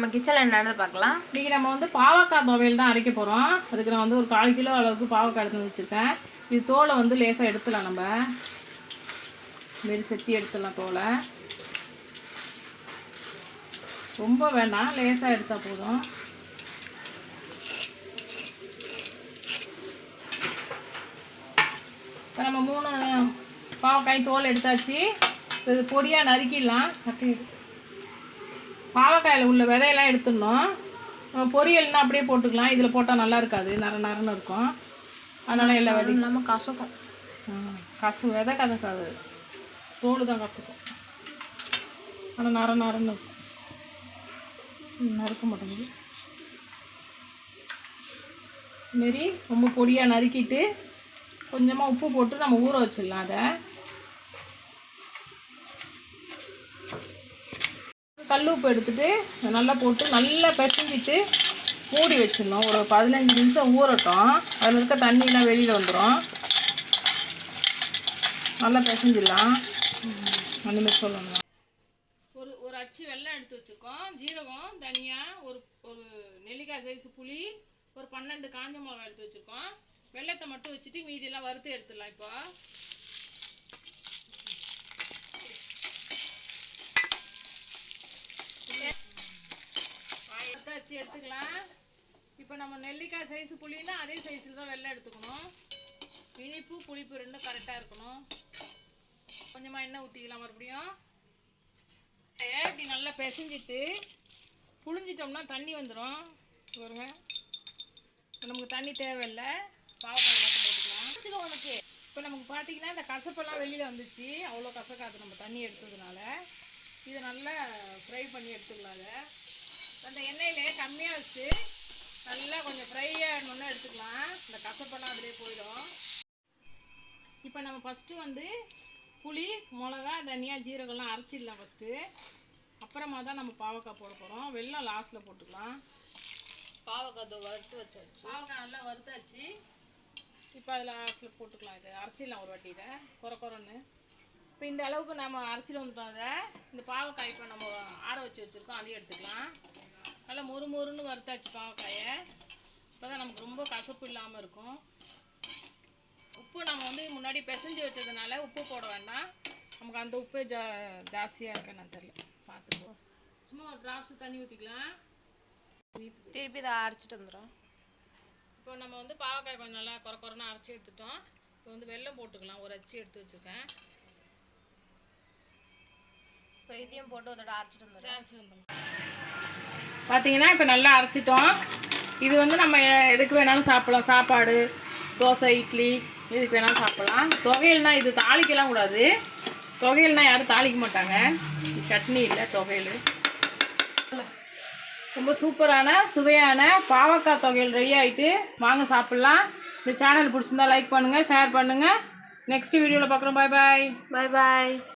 நம்ம கிச்சனில் என்னன்னு பார்க்கலாம். இன்றைக்கி நம்ம வந்து பாவக்காய் துவையல் தான் அரைக்க போகிறோம் அதுக்கு நான் வந்து ஒரு கால் கிலோ அளவுக்கு பாவக்காய் எடுத்து வச்சிருக்கேன். வச்சுருக்கேன் இது தோலை வந்து லேசாக எடுத்துடலாம் நம்ம. மாரி செத்தி எடுத்துடலாம் தோலை. ரொம்ப வேண்டாம் லேசாக எடுத்தால் போதும். இப்போ நம்ம மூணு பாவக்காய் தோல் எடுத்தாச்சு. இது பொடியாக நறுக்கிடலாம். அப்படி பாவக்காயில் உள்ள விதையெல்லாம் எடுத்துடணும். நம்ம பொரியல்னா அப்படியே போட்டுக்கலாம். இதில் போட்டால் நல்லா இருக்காது. நர நரன்னு இருக்கும். அதனால் எல்லா விதை இல்லாமல் கசக்கும். கசு விதை கசக்காது. தோல் தான் கசக்கும். ஆனால் நர நரன்னு இருக்கும். நறுக்க மாட்டேங்குது. இதுமாரி ரொம்ப பொடியாக நறுக்கிட்டு கொஞ்சமாக உப்பு போட்டு நம்ம ஊற வச்சிடலாம் அதை. கல் உப்பு எடுத்துட்டு நல்லா போட்டு நல்லா பிசைஞ்சிட்டு மூடி வச்சிடணும். ஒரு பதினஞ்சு நிமிஷம் ஊறட்டும். அதில் இருக்க தண்ணியெலாம் வெளியில் வந்துடும் நல்லா பிசைஞ்சிடலாம். அந்த மாதிரி சொல்லணும். ஒரு ஒரு அச்சு வெள்ளம் எடுத்து வச்சுருக்கோம். ஜீரகம் தனியாக ஒரு ஒரு நெல்லிக்காய் சைஸ் புளி ஒரு பன்னெண்டு காஞ்ச மிளகா எடுத்து வச்சுருக்கோம். வெள்ளத்தை மட்டும் வச்சுட்டு மீதியெல்லாம் வறுத்து எடுத்துடலாம் இப்போ. அரைச்சி எடுத்துக்கலாம். இப்போ நம்ம நெல்லிக்காய் சைஸ் புளினா அதே சைஸில் தான் வெள்ளம் எடுத்துக்கணும். இனிப்பு புளிப்பு ரெண்டும் கரெக்டாக இருக்கணும். கொஞ்சமாக எண்ணெய் ஊற்றிக்கலாம் மறுபடியும். இப்படி நல்லா பிசைஞ்சிட்டு புழிஞ்சிட்டோம்னா தண்ணி வந்துடும் பாருங்க. இப்போ நமக்கு தண்ணி தேவையில்லை. பாவக்காய் மட்டும் போட்டுக்கலாம். உனக்கு. இப்போ நமக்கு பார்த்தீங்கன்னா இந்த கசப்பெல்லாம் வெளியில் வந்துச்சு. அவ்வளோ கசக்காது. நம்ம தண்ணி எடுத்ததுனால. இதை நல்லா ஃப்ரை பண்ணி எடுத்துக்கலாம் அதை. அந்த எண்ணெயிலே கம்மியாக வச்சு நல்லா கொஞ்சம் ஃப்ரை ஆகணுன்னு எடுத்துக்கலாம். இந்த கசப்பெல்லாம் அதிலே போயிடும். இப்போ நம்ம ஃபஸ்ட்டு வந்து புளி மிளகா தனியா ஜீரகம்லாம் அரைச்சிடலாம் ஃபஸ்ட்டு அப்புறமா தான் நம்ம பாவக்காய் போட போகிறோம் வெல்லம் லாஸ்ட்டில் போட்டுக்கலாம். பாவக்காய் வறுத்து வச்சாச்சு. பாவக்காய் நல்லா வறுத்தாச்சு. இப்போ அதில் லாஸ்ட்டில் போட்டுக்கலாம் இதை. அரைச்சிடலாம் ஒரு வாட்டி இதை. குறை குறைன்னு இப்போ இந்த அளவுக்கு நம்ம அரைச்சிட்டு வந்துட்டோம் அதை இந்த பாவக்காய் இப்போ நம்ம ஆற வச்சு வச்சுருக்கோம். அதையும் எடுத்துக்கலாம். நல்லா மொறு மொறுன்னு வறுத்தாச்சு பாவக்காயை. இப்போ தான் நமக்கு ரொம்ப கசப்பு இல்லாமல் இருக்கும். உப்பு நம்ம வந்து முன்னாடி பிசைஞ்சு வச்சதுனால உப்பு போட வேண்டாம். நமக்கு அந்த உப்பு ஜா ஜாஸ்தியாக இருக்கேன்னு தெரியல. பார்த்துக்கோ சும்மா ஒரு ட்ராப்ஸ் தண்ணி ஊற்றிக்கலாம் திருப்பி இதை அரைச்சிட்டு வந்துடும் இப்போ நம்ம வந்து பாவக்காய் கொஞ்சம் நல்லா குறை குறைன்னு அரைச்சி எடுத்துட்டோம். இப்போ வந்து வெல்லம் போட்டுக்கலாம். ஒரு அச்சு எடுத்து வச்சுருக்கேன். இப்போ இதையும் போட்டு அதோட அரைச்சிட்டு வந்துடும் அரைச்சி வந்துடலாம். பார்த்தீங்கன்னா இப்போ நல்லா அரைச்சிட்டோம். இது வந்து நம்ம எதுக்கு வேணாலும் சாப்பிடலாம். சாப்பாடு தோசை இட்லி எதுக்கு வேணாலும் சாப்பிடலாம். தொகையல்னா இது தாளிக்கலாம் கூடாது. தொகையல்னா யாரும் தாளிக்க மாட்டாங்க. சட்னி இல்லை தொகையல் ரொம்ப சூப்பரான சுவையான பாவக்காய் தொகையல் ரெடி ஆகிட்டு வாங்க சாப்பிட்லாம். இந்த சேனல் பிடிச்சிருந்தா லைக் பண்ணுங்கள் ஷேர் பண்ணுங்கள் நெக்ஸ்ட் வீடியோவில் பார்க்குறோம். பாய் பாய் பாய் பாய்